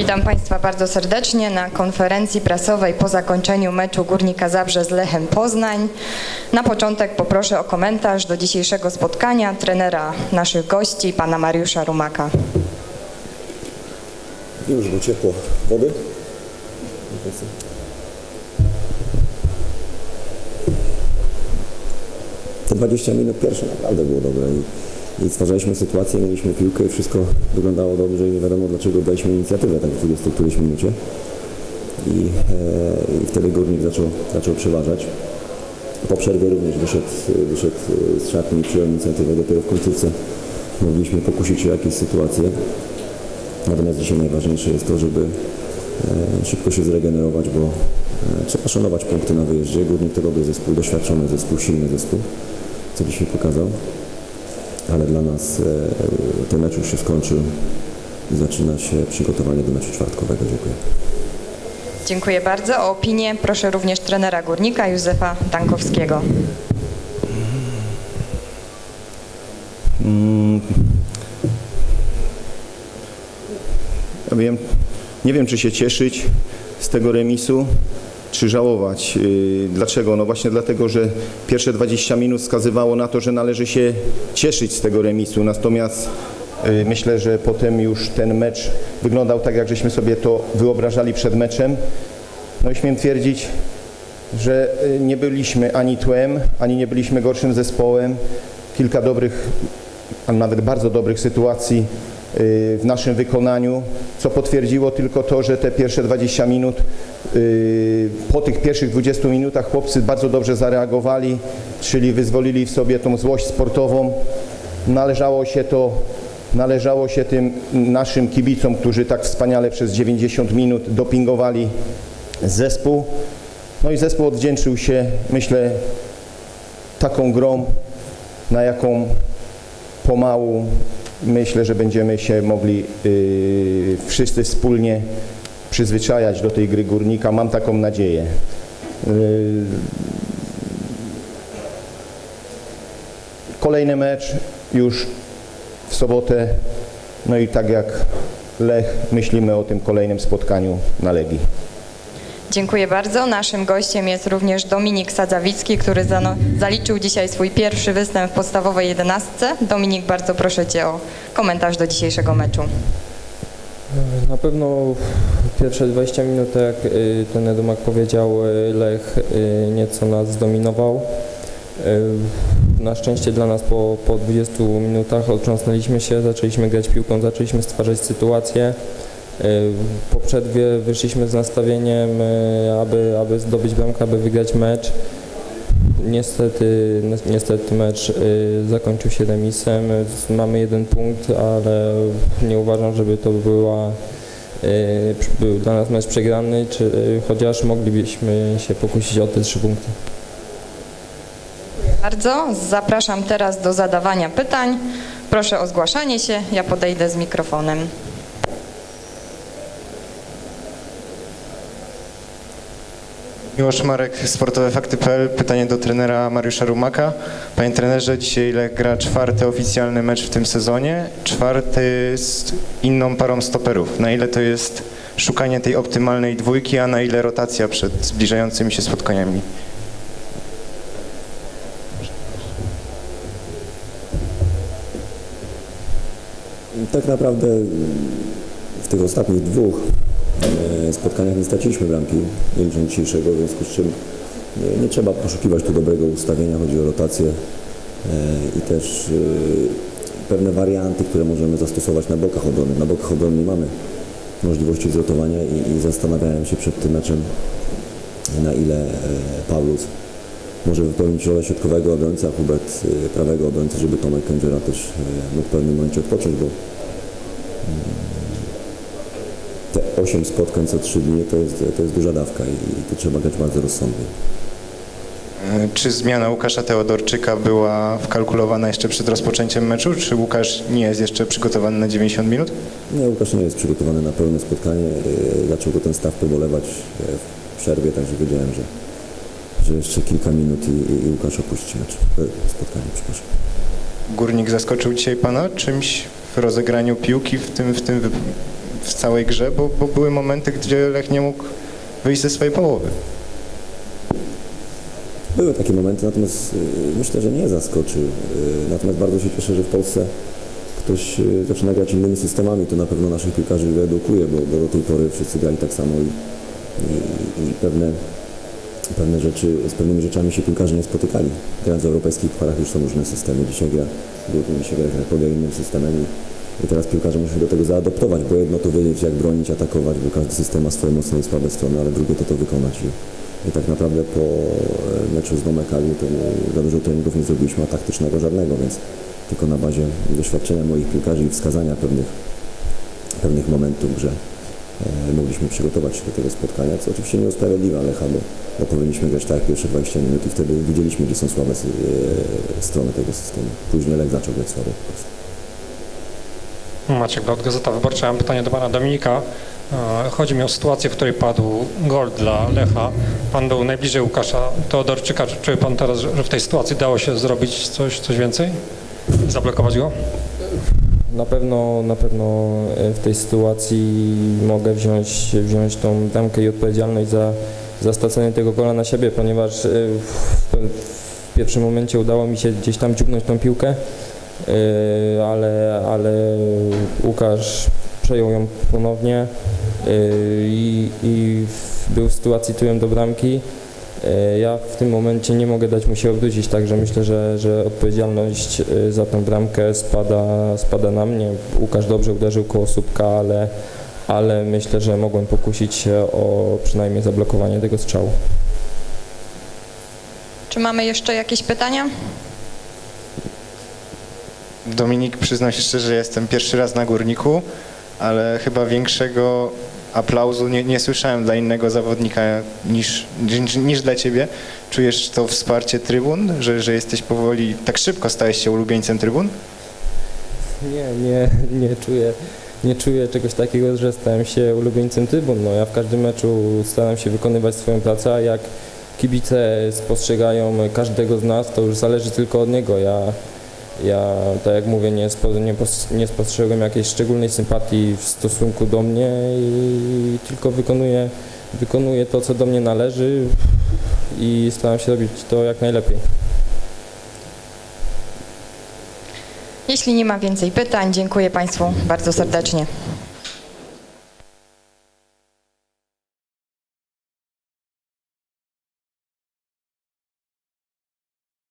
Witam Państwa bardzo serdecznie na konferencji prasowej po zakończeniu meczu Górnika Zabrze z Lechem Poznań. Na początek poproszę o komentarz do dzisiejszego spotkania trenera naszych gości, pana Mariusza Rumaka. Już, bo ciepło. Wody? Te 20 minut pierwsze naprawdę było dobre stwarzaliśmy sytuację, mieliśmy piłkę i wszystko wyglądało dobrze i nie wiadomo dlaczego daliśmy inicjatywę tak w 20 którejś minucie. I, e, I wtedy Górnik zaczął, zaczął przeważać. Po przerwie również wyszedł, wyszedł z szatni i przyjął inicjatywę. Dopiero w końcówce mogliśmy pokusić się o jakieś sytuacje. Natomiast dzisiaj najważniejsze jest to, żeby e, szybko się zregenerować, bo e, trzeba szanować punkty na wyjeździe. Górnik to dobry zespół, doświadczony zespół, silny zespół, co dzisiaj pokazał. Ale dla nas e, ten mecz już się skończył i zaczyna się przygotowanie do meczu czwartkowego. Dziękuję. Dziękuję bardzo. O opinię proszę również trenera Górnika Józefa Dankowskiego. Ja wiem, nie wiem, czy się cieszyć z tego remisu, czy żałować. Yy, Dlaczego? No właśnie dlatego, że pierwsze 20 minut wskazywało na to, że należy się cieszyć z tego remisu. Natomiast yy, myślę, że potem już ten mecz wyglądał tak, jak żeśmy sobie to wyobrażali przed meczem. No i śmiem twierdzić, że yy, nie byliśmy ani tłem, ani nie byliśmy gorszym zespołem. Kilka dobrych, a nawet bardzo dobrych sytuacji y, w naszym wykonaniu, co potwierdziło tylko to, że te pierwsze 20 minut, y, po tych pierwszych 20 minutach chłopcy bardzo dobrze zareagowali, czyli wyzwolili w sobie tą złość sportową. Należało się to, należało się tym naszym kibicom, którzy tak wspaniale przez 90 minut dopingowali zespół. No i zespół odwdzięczył się, myślę, taką grą, na jaką pomału myślę, że będziemy się mogli yy, wszyscy wspólnie przyzwyczajać do tej gry górnika. Mam taką nadzieję. Yy, kolejny mecz już w sobotę. No i tak jak Lech, myślimy o tym kolejnym spotkaniu na Legii. Dziękuję bardzo. Naszym gościem jest również Dominik Sadzawicki, który zaliczył dzisiaj swój pierwszy występ w podstawowej jedenastce. Dominik, bardzo proszę Cię o komentarz do dzisiejszego meczu. Na pewno pierwsze 20 minut, tak jak y, ten Edomak powiedział, y, Lech y, nieco nas zdominował. Na szczęście dla nas po, po 20 minutach otrząsnęliśmy się, zaczęliśmy grać piłką, zaczęliśmy stwarzać sytuację. Po przerwie wyszliśmy z nastawieniem, y, aby, aby zdobyć bramkę, aby wygrać mecz. Niestety, niestety mecz y, zakończył się remisem. Mamy jeden punkt, ale nie uważam, żeby to była, y, był dla nas mecz przegrany, czy, chociaż moglibyśmy się pokusić o te trzy punkty. Bardzo. Zapraszam teraz do zadawania pytań. Proszę o zgłaszanie się. Ja podejdę z mikrofonem. Miłosz Marek, Sportowe Fakty.pl. Pytanie do trenera Mariusza Rumaka. Panie trenerze, dzisiaj Lech gra czwarty oficjalny mecz w tym sezonie, czwarty z inną parą stoperów. Na ile to jest szukanie tej optymalnej dwójki, a na ile rotacja przed zbliżającymi się spotkaniami? Tak naprawdę w tych ostatnich dwóch spotkaniach nie straciliśmy bramki, nie licząc dzisiejszego, w związku z czym nie, nie trzeba poszukiwać tu dobrego ustawienia, chodzi o rotację e, i też e, pewne warianty, które możemy zastosować na bokach obrony. Na bokach obrony mamy możliwości zrotowania i, i zastanawiałem się przed tym meczem, na ile e, Paulus może wypełnić rolę środkowego obrońcy, a Hubert e, prawego obrońcy, żeby Tomek Kędziora też e, mógł w pewnym momencie odpocząć, bo mm, te 8 spotkań co 3 dni to jest, to jest duża dawka i, i trzeba grać bardzo rozsądnie. E, Czy zmiana Łukasza Teodorczyka była wkalkulowana jeszcze przed rozpoczęciem meczu? Czy Łukasz nie jest jeszcze przygotowany na 90 minut? Nie, Łukasz nie jest przygotowany na pełne spotkanie. E, Zaczął go ten staw pobolewać e, w przerwie, także wiedziałem, że, że jeszcze kilka minut i, i- Łukasz opuści mecz, spotkanie, przepraszam. Górnik zaskoczył dzisiaj pana czymś w rozegraniu piłki w tym, w tym w całej grze, bo, bo były momenty, gdzie Lech nie mógł wyjść ze swojej połowy. Były takie momenty, natomiast y, myślę, że nie zaskoczył. Y, Natomiast bardzo się cieszę, że w Polsce ktoś y, zaczyna grać innymi systemami. To na pewno naszych piłkarzy wyedukuje, bo, bo do tej pory wszyscy grali tak samo i, i, i pewne, pewne rzeczy, z pewnymi rzeczami się piłkarze nie spotykali. Grając w europejskich pucharach już są różne systemy. Dzisiaj gra, było dzisiaj gra Krakowie innym systemem i, teraz piłkarze muszą się do tego zaadoptować, bo jedno to wiedzieć jak bronić, atakować, bo każdy system ma swoje mocne i słabe strony, ale drugie to to wykonać. I, tak naprawdę po e, meczu z Domekami to za dużo treningów nie zrobiliśmy, a taktycznego żadnego, więc tylko na bazie doświadczenia moich piłkarzy i wskazania pewnych, pewnych momentów, że e, mogliśmy przygotować się do tego spotkania, co oczywiście nie usprawiedliwia Lecha, bo, bo powinniśmy grać tak pierwsze 20 minut i wtedy widzieliśmy, gdzie są słabe e, strony tego systemu. Później Lech zaczął grać słabo po prostu. Maciek Blot, Gazeta Wyborcza. Mam pytanie do pana Dominika. E, Chodzi mi o sytuację, w której padł gol dla Lecha. Pan był najbliżej Łukasza Teodorczyka. Czy pan teraz, że w tej sytuacji dało się zrobić coś, coś więcej? Zablokować go? Na pewno, na pewno e, w tej sytuacji mogę wziąć, wziąć tą bramkę i odpowiedzialność za, za stracenie tego gola na siebie, ponieważ e, w, w pierwszym momencie udało mi się gdzieś tam dziubnąć tą piłkę, ale, ale Łukasz przejął ją ponownie e, i, i był w sytuacji tyłem do bramki. E, Ja w tym momencie nie mogę dać mu się obrócić, także myślę, że, że odpowiedzialność za tę bramkę spada, spada na mnie. Łukasz dobrze uderzył koło słupka, ale, ale myślę, że mogłem pokusić się o przynajmniej zablokowanie tego strzału. Czy mamy jeszcze jakieś pytania? Dominik, przyznam się szczerze, jestem pierwszy raz na Górniku, ale chyba większego aplauzu nie, nie słyszałem dla innego zawodnika niż, niż, niż dla ciebie. Czujesz to wsparcie trybun, że, że jesteś powoli, tak szybko stałeś się ulubieńcem trybun? Nie, nie, nie czuję, nie czuję czegoś takiego, że stałem się ulubieńcem trybun. No, ja w każdym meczu staram się wykonywać swoją pracę, a jak kibice spostrzegają każdego z nas, to już zależy tylko od niego. Ja, ja tak jak mówię, nie, spo, nie, nie spostrzegłem jakiejś szczególnej sympatii w stosunku do mnie i tylko wykonuję, wykonuję to, co do mnie należy i staram się robić to jak najlepiej. Jeśli nie ma więcej pytań, dziękuję Państwu bardzo serdecznie.